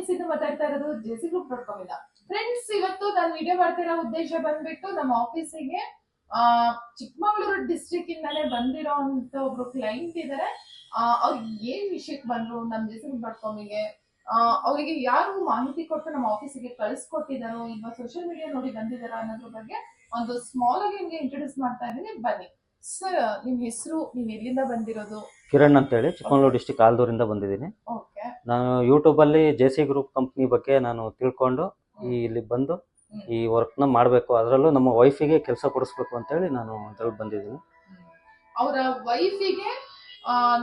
Friends ಇದು ಮಾತಾಡ್ತಾ ಇರೋದು ಜೆಸಿ ಗ್ರೂಪ್ ಡಾಟ್ ಫ್ರೆಂಡ್ಸ್ ಇವತ್ತು ನಾನು ವಿಡಿಯೋ ಮಾಡ್ತಿರೋ ಉದ್ದೇಶ ಬಂದ್ಬಿಟ್ಟು ನಮ್ಮ ಆಫೀಸಿಗೆ ಚಿಕ್ಕಮಗಳೂರು ಡಿಸ್ಟ್ರಿಕ್ ಇಂದಾನೆ ಬಂದಿರೋ ಅಂತ ಒಬ್ರು ಕ್ಲೈಂಟ್ ಇದಾರೆ. ಅವ್ರು ಏನ್ ವಿಷಯಕ್ಕೆ ಬಂದ್ರು ನಮ್ಮ ಜೆಸಿ ಗ್ರೂಪ್ ಡಾಟ್ ಕಾಮಿಗೆ ಅವರಿಗೆ ಯಾರು ಮಾಹಿತಿ ಕೊಟ್ಟು ನಮ್ಮ ಆಫೀಸಿಗೆ ಕಳಿಸ್ಕೊಟ್ಟಿದಾರೋ ಇಲ್ವಾ ಸೋಷಿಯಲ್ ಮೀಡಿಯಾ ನೋಡಿ ಬಂದಿದಾರ ಅನ್ನೋದ್ರ ಬಗ್ಗೆ ಒಂದು ಸ್ಮಾಲ್ ಆಗಿ ನಿಮ್ಗೆ ಇಂಟ್ರೊಡ್ಯೂಸ್ ಮಾಡ್ತಾ ಇದ್ದೀನಿ. ಬನ್ನಿ. ಸರ್ ನಿಮ್ ಹೆಸರು ನೀವ್ ಎಲ್ಲಿಂದ ಬಂದಿರೋದು? ಕಿರಣ್ ಅಂತ ಹೇಳಿ ಚಿಕ್ಕಮಗಳೂರು ಡಿಸ್ಟಿಕ್ ಆಲ್ದೂರಿಂದ ಬಂದಿದ್ದೀನಿ. ನಾನು ಯೂಟ್ಯೂಬಲ್ಲಿ ಜೆ ಸಿ ಗ್ರೂಪ್ ಕಂಪ್ನಿ ಬಗ್ಗೆ ನಾನು ತಿಳ್ಕೊಂಡು ಈ ಇಲ್ಲಿ ಬಂದು ಈ ವರ್ಕ್ನ ಮಾಡಬೇಕು. ಅದರಲ್ಲೂ ನಮ್ಮ ವೈಫಿಗೆ ಕೆಲಸ ಕೊಡಿಸ್ಬೇಕು ಅಂತೇಳಿ ನಾನು ಇದ್ರಲ್ಲಿ ಬಂದಿದ್ದೀನಿ. ಅವರ ವೈಫಿಗೆ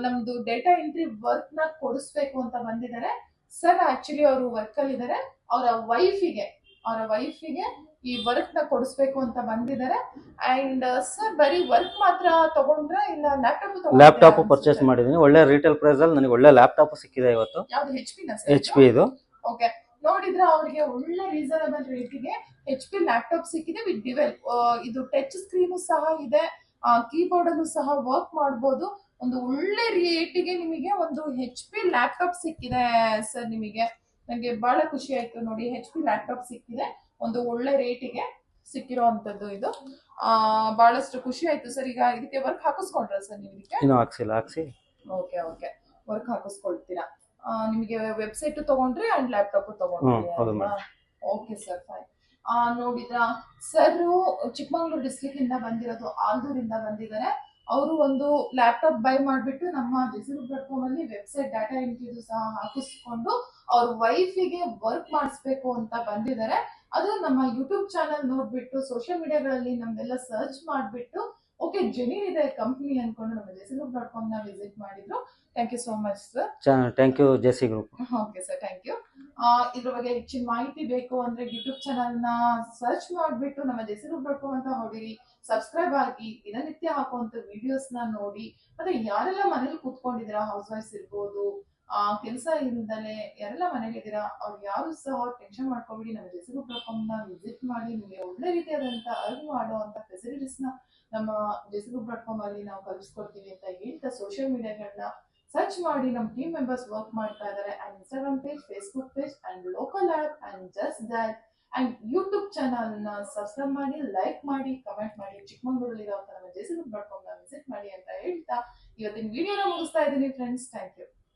ನಮ್ದು ಡೇಟಾ ಎಂಟ್ರಿ ವರ್ಕ್ನ ಕೊಡಿಸ್ಬೇಕು ಅಂತ ಬಂದಿದ್ದಾರೆ. ಸರ್ ಆಕ್ಚುಲಿ ಅವರು ವರ್ಕ್ ಅಲ್ಲಿ ಇದ್ದಾರೆ ಅವರ ವೈಫಿಗೆ ಅವರ ವೈಫಿಗೆ ಈ ವರ್ಕ್ನ ಕೊಡಿಸ್ಬೇಕು ಅಂತ ಬಂದಿದ್ದಾರೆ. ಅಂಡ್ ಸರ್ ಬರೀ ವರ್ಕ್ ಮಾತ್ರ ತಗೊಂಡ್ರೆ ಇಲ್ಲ ಲ್ಯಾಪ್ಟಾಪ್ ಲ್ಯಾಪ್ಟಾಪ್ ಪರ್ಚೇಸ್ ಮಾಡಿದೀನಿ. ಒಳ್ಳೆ ರೀಟೇಲ್ ಪ್ರೈಸಲ್ಲಿ ನನಗೆ ಒಳ್ಳೆ ಲ್ಯಾಪ್ಟಾಪ್ ಸಿಕ್ಕಿದೆ ಇವತ್ತು. ಯಾವ್ದು ಹೆಚ್ ಪಿ ಹೆಚ್ ಪಿ ಇದು. ಓಕೆ ನೋಡಿದ್ರೆ ಅವರಿಗೆ ಒಳ್ಳೆ ರೀಸನಬಲ್ ರೇಟಿಗೆ ಹೆಚ್ ಪಿ ಲ್ಯಾಪ್ಟಾಪ್ ಸಿಕ್ಕಿದೆ ವಿತ್ ಡಿವೆಲ್ ಇದು ಟಚ್ ಸ್ಕ್ರೀನ್ ಸಹ ಇದೆ. ಕೀಬೋರ್ಡ್ ಅನ್ನು ಸಹ ವರ್ಕ್ ಮಾಡಬಹುದು ಒಂದು ಒಳ್ಳೆ ರೇಟಿಗೆ ನಿಮಗೆ ಒಂದು ಹೆಚ್ ಪಿ ಲ್ಯಾಪ್ಟಾಪ್ ಸಿಕ್ಕಿದೆ ಸರ್ ನಿಮಗೆ. ನನಗೆ ಬಹಳ ಖುಷಿ ಆಯ್ತು ನೋಡಿ ಹೆಚ್ ಪಿ ಲ್ಯಾಪ್ಟಾಪ್ ಸಿಕ್ಕಿದೆ. ಒಂದು ಒಳ್ಳೆ ರೇಟಿಗೆ ಸಿಕ್ಕಿರೋ ಅಂತದ್ದು ಇದು. ಆ ಬಹಳಷ್ಟು ಖುಷಿ ಆಯ್ತು ಸರ್. ಈಗ ಇದಕ್ಕೆ ವರ್ಕ್ ಹಾಕಿಸ್ಕೊಂಡ್ರ ಸರ್ ನೀವು ಇದಕ್ಕೆ? ಇನ್ನೂ ಹಾಕ್ಸಿಲ್ಲ ಹಾಕ್ಸಿ. ಓಕೆ ಓಕೆ ವರ್ಕ್ ಹಾಕಿಸ್ಕೊಳ್ತೀರಾ? ನಿಮಗೆ ವೆಬ್ಸೈಟ್ ತಗೊಂಡ್ರೆ ಅಂಡ್ ಲ್ಯಾಪ್ಟಾಪ್ ಹ್ಮ್, ತಗೊಂಡ್ರಿ madam. ಓಕೆ ಸರ್ ಫೈನ್ ನೋಡಿದ್ರ? ಸರ್ ಚಿಕ್ಕಮಗಳೂರು ಡಿಸ್ಟ್ರಿಕ್ಟ್ ಇಂದ ಬಂದಿರೋದು ಆಲ್ದೂರಿಂದ ಬಂದಿದ್ದಾರೆ. ಅವರು ಒಂದು ಲ್ಯಾಪ್ಟಾಪ್ ಬೈ ಮಾಡ್ಬಿಟ್ಟು ನಮ್ಮ ಜೆಸಿರು ಪ್ಲಾಟ್ಫಾರ್ಮ್ ಕಾಮ್ ಅಲ್ಲಿ ವೆಬ್ಸೈಟ್ ಡಾಟಾ ಎಂಟ್ರಿದು ಸಹ ಹಾಕಿಸ್ಕೊಂಡು ಅವ್ರ ವೈಫಿಗೆ ವರ್ಕ್ ಮಾಡಿಸ್ಬೇಕು ಅಂತ ಬಂದಿದ್ದಾರೆ. ಅದು ನಮ್ಮ ಯೂಟ್ಯೂಬ್ ಚಾನಲ್ ನೋಡ್ಬಿಟ್ಟು ಸೋಷಿಯಲ್ ಮೀಡಿಯಾಗಳಲ್ಲಿ ನಮ್ದೆಲ್ಲ ಸರ್ಚ್ ಮಾಡ್ಬಿಟ್ಟು ಓಕೆ ಜೆನ್ಯೂನ್ ಇದೆ ಕಂಪ್ನಿ ಅನ್ಕೊಂಡು ನಮ್ಮ ಜೆಸಿರು ಡಾಟ್ ಕಾಮ್ನ ವಿಸಿಟ್ ಮಾಡಿದ್ರು. Thank you so much sir thank you JC group okay sir thank you ಇದ್ರ ಬಗ್ಗೆ ಹೆಚ್ಚಿನ ಮಾಹಿತಿ ಬೇಕು ಅಂದ್ರೆ ಯೂಟ್ಯೂಬ್ ಚಾನಲ್ನ ಸರ್ಚ್ ಮಾಡಿಬಿಟ್ಟು ನಮ್ಮ ಹೆಸರು ಡಾಟ್ ಅಂತ ಹೊಡಿರಿ ಸಬ್ಸ್ಕ್ರೈಬ್ ಆಗಿ ದಿನನಿತ್ಯ ಹಾಕುವಂತ ವಿಡಿಯೋಸ್ನ ನೋಡಿ. ಮತ್ತೆ ಯಾರೆಲ್ಲ ಮನೇಲಿ ಕೂತ್ಕೊಂಡಿದ್ದೀರಾ ಹೌಸ್ ವೈಫ್ಸ್ ಇರ್ಬೋದು ಕೆಲಸ ಇಲ್ದಲೆ ಯಾರೆಲ್ಲ ಮನೇಲಿದ್ದೀರಾ, ಅವ್ರು ಯಾರು ಸಹ ಟೆನ್ಷನ್ ಮಾಡ್ಕೊಬಿಡಿ, ನಮ್ಮ ಹೆಸರು ಡಾಟ್ ವಿಸಿಟ್ ಮಾಡಿ, ನಿಮಗೆ ಒಳ್ಳೆ ರೀತಿಯಾದಂತ ಅರ್ನ್ ಫೆಸಿಲಿಟೀಸ್ನ ನಮ್ಮ ಹೆಸರು ಡಾಟ್ ಅಲ್ಲಿ ನಾವು ಕಲಿಸ್ಕೊಡ್ತೀವಿ ಅಂತ ಹೇಳ್ತಾ ಸೋಷಿಯಲ್ ಮೀಡಿಯಾಗಳನ್ನ ಸರ್ಚ್ ಮಾಡಿ ನಮ್ಮ ಟೀಮ್ ಮೆಂಬರ್ಸ್ ವರ್ಕ್ ಮಾಡ್ತಾ ಇದ್ದಾರೆ. And Instagram page Facebook page and local app and just that and YouTube ಚಾನಲ್ನ ಸಬ್ಸ್ಕ್ರೈಬ್ ಮಾಡಿ ಲೈಕ್ ಮಾಡಿ ಕಮೆಂಟ್ ಮಾಡಿ ಚಿಕ್ಕಮಂಗ್ಳೂರಲ್ಲಿ ನಮ್ಮ ಜೆಸಿಬುಕ್ ಡಾಟ್ ವಿಸಿಟ್ ಮಾಡಿ ಅಂತ ಹೇಳ್ತಾ ಇವತ್ತಿನ ವಿಡಿಯೋನ ಮುಗಿಸ್ತಾ ಇದ್ದೀನಿ ಫ್ರೆಂಡ್ಸ್ ಥ್ಯಾಂಕ್ ಯು